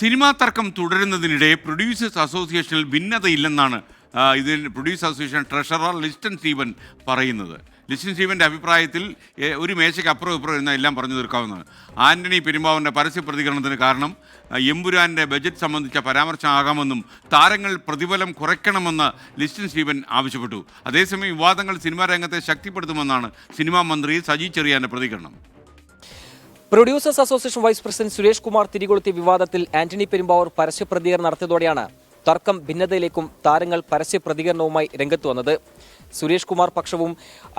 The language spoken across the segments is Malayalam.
സിനിമാ തർക്കം തുടരുന്നതിനിടെ പ്രൊഡ്യൂസേഴ്സ് അസോസിയേഷനിൽ ഭിന്നതയില്ലെന്നാണ് ഇതിൽ produce association treasurer Listin Stephen പറയുന്നത്. ലിസ്റ്റൻ സ്റ്റീവന്റെ അഭിപ്രായത്തിൽ ഒരു മേശയ്ക്ക് അപ്പുറം ഇപ്പുറം ഇരുന്ന എല്ലാം പറഞ്ഞു തീർക്കാവുന്നതാണ്. ആന്റണി പെരുമ്പാവന്റെ പരസ്യ പ്രതികരണത്തിന് കാരണം എമ്പുരാന്റെ ബജറ്റ് സംബന്ധിച്ച പരാമർശമാകാമെന്നും താരങ്ങൾ പ്രതിഫലം കുറയ്ക്കണമെന്ന് ലിസ്റ്റൻ സ്റ്റീവൻ ആവശ്യപ്പെട്ടു. അതേസമയം വിവാദങ്ങൾ സിനിമാ രംഗത്തെ ശക്തിപ്പെടുത്തുമെന്നാണ് സിനിമാ മന്ത്രി സജി ചെറിയാന്റെ പ്രതികരണം. Producers association vice president Suresh Kumar തിരികൊളുത്തിയ വിവാദത്തിൽ ആന്റണി പെരുമ്പാവൂർ പരസ്യ പ്രതികരണം നടത്തിയതോടെയാണ് തർക്കം ഭിന്നതയിലേക്കും താരങ്ങൾ പരസ്യ പ്രതികരണവുമായി രംഗത്ത് വന്നത്. സുരേഷ് കുമാർ പക്ഷവും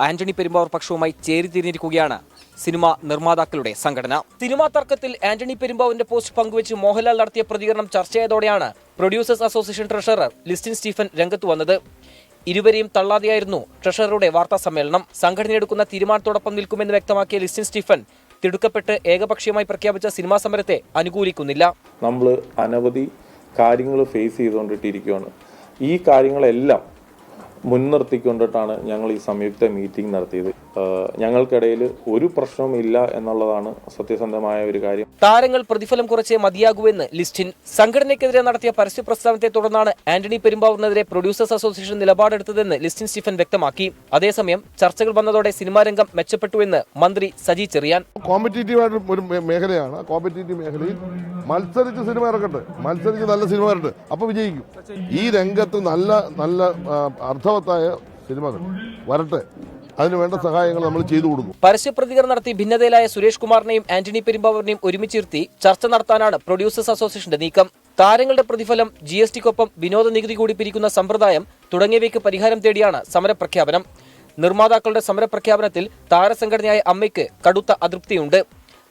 ആന്റണി പെരുമ്പാവൂർ പക്ഷവുമായി ചേരിതിരിഞ്ഞിരിക്കുകയാണ് സിനിമ നിർമ്മാതാക്കളുടെ സംഘടന. സിനിമാ തർക്കത്തിൽ ആന്റണി പെരുമ്പാവൂരിന്റെ പോസ്റ്റ് പങ്കുവച്ച് മോഹൻലാൽ നടത്തിയ പ്രതികരണം ചർച്ചയായതോടെയാണ് producers association treasurer Listin Stephen രംഗത്ത് വന്നത്. ഇരുവരെയും തള്ളാതെയായിരുന്നു ട്രഷററുടെ വാർത്താ സമ്മേളനം. സംഘടനയെടുക്കുന്ന തീരുമാനത്തോടൊപ്പം നിൽക്കുമെന്ന് വ്യക്തമാക്കിയ ലിസ്റ്റിൻ സ്റ്റീഫൻ തിടുക്കപ്പെട്ട് ഏകപക്ഷീയമായി പ്രഖ്യാപിച്ച സിനിമാ സമരത്തെ അനുകൂലിക്കുന്നില്ല. നമ്മൾ അനവധി കാര്യങ്ങൾ ഫേസ് ചെയ്തുകൊണ്ടിട്ടിരിക്കുകയാണ് ഈ കാര്യങ്ങളെല്ലാം മുൻനിർത്തിക്കൊണ്ടിട്ടാണ് ഞങ്ങൾ ഈ സംയുക്ത മീറ്റിംഗ് നടത്തിയത്. ഞങ്ങൾക്കിടയിൽ ഒരു പ്രശ്നവും ഇല്ല എന്നുള്ളതാണ് സത്യസന്ധമായ ഒരു കാര്യം. താരങ്ങൾ പ്രതിഫലം കുറച്ചേ മതിയാകൂവെന്ന് ലിസ്റ്റിൻ. സംഘടനയ്ക്കെതിരെ നടത്തിയ പരസ്യ പ്രസ്താവനത്തെ തുടർന്നാണ് ആന്റണി പെരുമ്പാവൂരിനെതിരെ പ്രൊഡ്യൂസേഴ്സ് അസോസിയേഷൻ നിലപാടെടുത്തതെന്ന് ലിസ്റ്റിൻ സ്റ്റീഫൻ വ്യക്തമാക്കി. അതേസമയം ചർച്ചകൾ വന്നതോടെ സിനിമാ രംഗം മെച്ചപ്പെട്ടുവെന്ന് മന്ത്രി സജി ചെറിയാൻ. കോമ്പറ്റീറ്റീവ് ഒരു മേഖലയാണ്. മേഖലയിൽ മത്സരിച്ച് സിനിമ ഇറക്കട്ടെ മത്സരിച്ച് നല്ല സിനിമ ഇറക്കട്ടെ അപ്പൊ വിജയിക്കും. ഈ രംഗത്ത് നല്ല നല്ല അർത്ഥവത്തായ സിനിമകൾ വരട്ടെ. അതിന് വേണ്ട സഹായങ്ങൾ നമ്മൾ ചെയ്തു കൊടുക്കും. പരസ്യ പ്രതികരണം നടത്തി ഭിന്നതയിലായ സുരേഷ് കുമാറിനെയും ആന്റണി പെരുമ്പാവൂരിനെയും ഒരുമിച്ചിരുത്തി ചർച്ച നടത്താനാണ് പ്രൊഡ്യൂസേഴ്സ് അസോസിയേഷന്റെ നീക്കം. താരങ്ങളുടെ പ്രതിഫലം ജി എസ് ടിക്കൊപ്പം വിനോദ നികുതി കൂടി പിരിക്കുന്ന സമ്പ്രദായം തുടങ്ങിയവയ്ക്ക് പരിഹാരം തേടിയാണ് സമരപ്രഖ്യാപനം. നിർമ്മാതാക്കളുടെ സമരപ്രഖ്യാപനത്തിൽ താരസംഘടനയായ അമ്മയ്ക്ക് കടുത്ത അതൃപ്തിയുണ്ട്.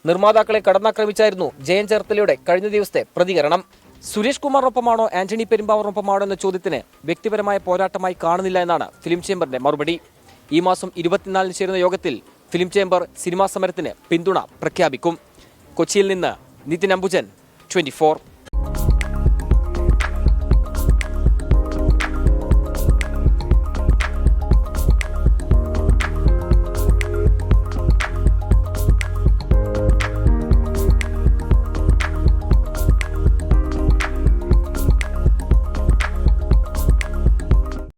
നിർമ്മാതാക്കളെ കടന്നാക്രമിച്ചായിരുന്നു ജയൻ ചേർത്തലയുടെ കഴിഞ്ഞ ദിവസത്തെ പ്രതികരണം. സുരേഷ് കുമാറിനൊപ്പമാണോ ആന്റണി പെരുമ്പാവറിനൊപ്പമാണോ എന്ന ചോദ്യത്തിന് വ്യക്തിപരമായ പോരാട്ടമായി കാണുന്നില്ല എന്നാണ് ഫിലിം ചേംബറിന്റെ മറുപടി. ഈ മാസം ഇരുപത്തിനാലിന് ചേരുന്ന യോഗത്തിൽ ഫിലിം ചേംബർ സിനിമാ സമരത്തിന് പിന്തുണ പ്രഖ്യാപിക്കും. കൊച്ചിയിൽ നിന്ന് നിതിൻ അംബുജൻ ട്വന്റി